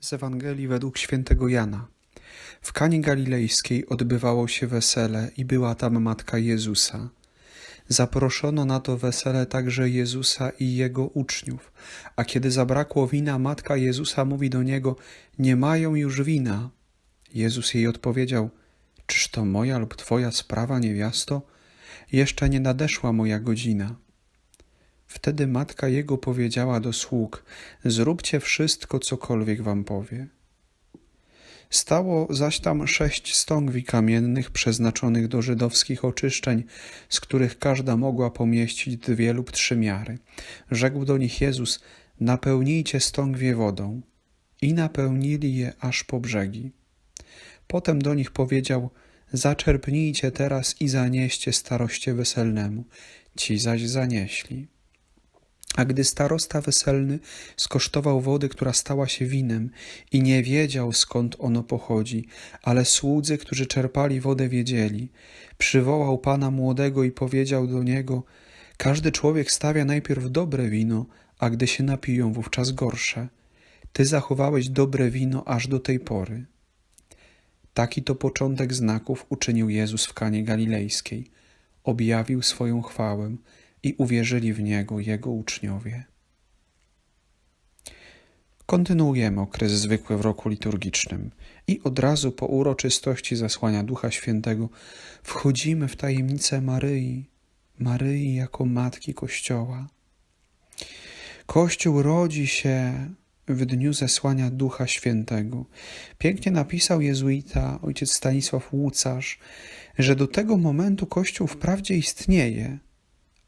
Z Ewangelii według świętego Jana. W Kanie Galilejskiej odbywało się wesele i była tam matka Jezusa. Zaproszono na to wesele także Jezusa i jego uczniów, a kiedy zabrakło wina, matka Jezusa mówi do niego: Nie mają już wina. Jezus jej odpowiedział: Czyż to moja lub twoja sprawa, niewiasto? Jeszcze nie nadeszła moja godzina. Wtedy matka jego powiedziała do sług: Zróbcie wszystko, cokolwiek wam powie. Stało zaś tam sześć stągwi kamiennych przeznaczonych do żydowskich oczyszczeń, z których każda mogła pomieścić dwie lub trzy miary. Rzekł do nich Jezus: Napełnijcie stągwie wodą. I napełnili je aż po brzegi. Potem do nich powiedział: Zaczerpnijcie teraz i zanieście staroście weselnemu. Ci zaś zanieśli. A gdy starosta weselny skosztował wody, która stała się winem i nie wiedział skąd ono pochodzi, ale słudzy, którzy czerpali wodę, wiedzieli, przywołał pana młodego i powiedział do niego: Każdy człowiek stawia najpierw dobre wino, a gdy się napiją, wówczas gorsze. Ty zachowałeś dobre wino aż do tej pory. Taki to początek znaków uczynił Jezus w Kanie Galilejskiej. Objawił swoją chwałę i uwierzyli w Niego Jego uczniowie. Kontynuujemy okres zwykły w roku liturgicznym i od razu po uroczystości zasłania Ducha Świętego wchodzimy w tajemnicę Maryi, Maryi jako Matki Kościoła. Kościół rodzi się w dniu zesłania Ducha Świętego. Pięknie napisał jezuita ojciec Stanisław Łucarz, że do tego momentu Kościół wprawdzie istnieje,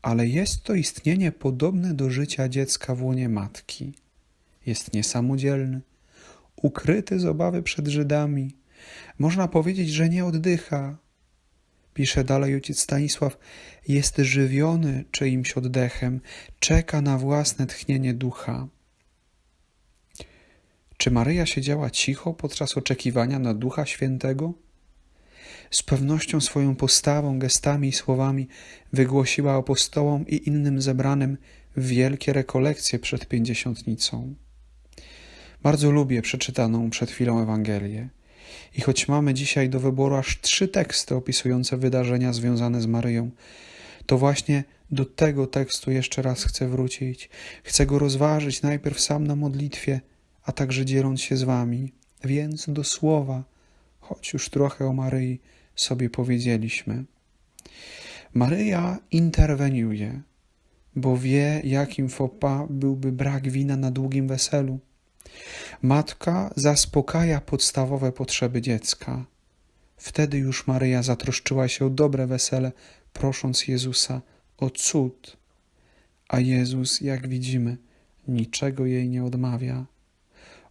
ale jest to istnienie podobne do życia dziecka w łonie matki. Jest niesamodzielny, ukryty z obawy przed Żydami. Można powiedzieć, że nie oddycha. Pisze dalej ojciec Stanisław, jest żywiony czyimś oddechem, czeka na własne tchnienie ducha. Czy Maryja siedziała cicho podczas oczekiwania na Ducha Świętego? Z pewnością swoją postawą, gestami i słowami wygłosiła apostołom i innym zebranym wielkie rekolekcje przed pięćdziesiątnicą. Bardzo lubię przeczytaną przed chwilą Ewangelię. I choć mamy dzisiaj do wyboru aż trzy teksty opisujące wydarzenia związane z Maryją, to właśnie do tego tekstu jeszcze raz chcę wrócić. Chcę go rozważyć najpierw sam na modlitwie, a także dzieląc się z wami. Więc do słowa, choć już trochę o Maryi sobie powiedzieliśmy. Maryja interweniuje, bo wie, jakim fopa byłby brak wina na długim weselu. Matka zaspokaja podstawowe potrzeby dziecka. Wtedy już Maryja zatroszczyła się o dobre wesele, prosząc Jezusa o cud. A Jezus, jak widzimy, niczego jej nie odmawia.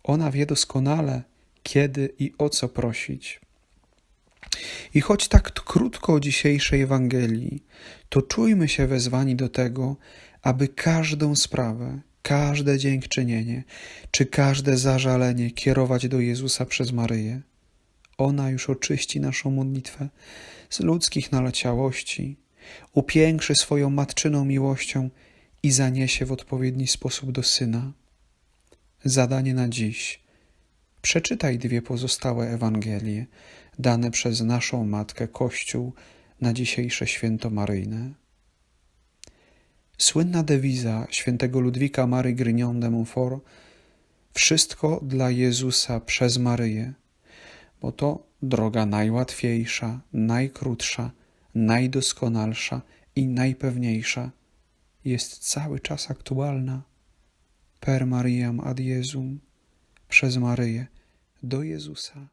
Ona wie doskonale, kiedy i o co prosić. I choć tak krótko o dzisiejszej Ewangelii, to czujmy się wezwani do tego, aby każdą sprawę, każde dziękczynienie czy każde zażalenie kierować do Jezusa przez Maryję. Ona już oczyści naszą modlitwę z ludzkich naleciałości, upiększy swoją matczyną miłością i zaniesie w odpowiedni sposób do Syna. Zadanie na dziś. Przeczytaj dwie pozostałe Ewangelie, dane przez naszą Matkę Kościół na dzisiejsze święto Maryjne. Słynna dewiza świętego Ludwika Mary Grignon de Montfort Wszystko dla Jezusa przez Maryję, bo to droga najłatwiejsza, najkrótsza, najdoskonalsza i najpewniejsza jest cały czas aktualna. Per Mariam ad Jezum, przez Maryję do Jezusa.